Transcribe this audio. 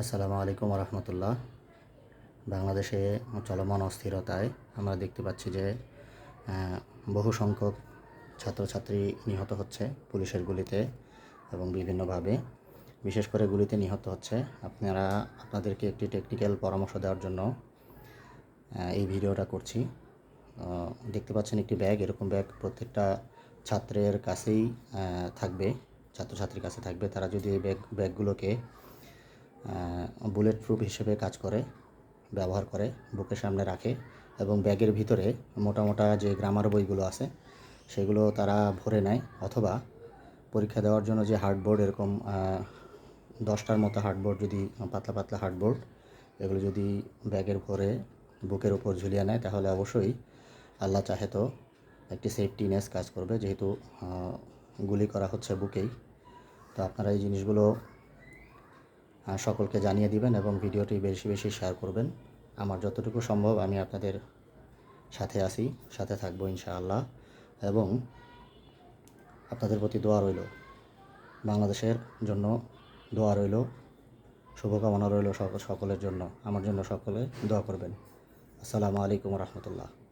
আসসালামু আলাইকুম রহমতুল্লাহ বাংলাদেশে চলমান অস্থিরতায় আমরা দেখতে পাচ্ছি যে বহু সংখ্যক ছাত্রছাত্রী নিহত হচ্ছে পুলিশের গুলিতে এবং বিভিন্নভাবে। বিশেষ করে গুলিতে নিহত হচ্ছে আপনারা, আপনাদেরকে একটি টেকনিক্যাল পরামর্শ দেওয়ার জন্য এই ভিডিওটা করছি। দেখতে পাচ্ছেন একটি ব্যাগ, এরকম ব্যাগ প্রত্যেকটা ছাত্রের কাছেই থাকবে, ছাত্রছাত্রীর কাছে থাকবে। তারা যদি এই ব্যাগ, ব্যাগগুলোকে বুলেট প্রুফ হিসেবে কাজ করে, ব্যবহার করে, বুকের সামনে রাখে এবং ব্যাগের ভিতরে মোটা মোটা যে গ্রামার বইগুলো আছে, সেগুলো তারা ভরে নেয় অথবা পরীক্ষা দেওয়ার জন্য যে হার্ডবোর্ড এরকম দশটার মতো হার্ডবোর্ড যদি, পাতলা পাতলা হার্ডবোর্ড এগুলো যদি ব্যাগের ভরে বুকের উপর ঝুলিয়ে নেয়, তাহলে অবশ্যই আল্লাহ চাহে তো একটি সেফটিনেস কাজ করবে। যেহেতু গুলি করা হচ্ছে বুকেই, তো আপনারা এই জিনিসগুলো সকলকে জানিয়ে দিবেন এবং ভিডিওটি বেশি বেশি শেয়ার করবেন। আমার যতটুকু সম্ভব আমি আপনাদের সাথে আছি, সাথে থাকব ইনশাআল্লাহ। এবং আপনাদের প্রতি দোয়া রইল। বাংলাদেশের জন্য দোয়া রইল, শুভকামনা রইল সকলের জন্য। আমার জন্য সকলে দোয়া করবেন। আসসালামু আলাইকুম রহমতুল্লাহ।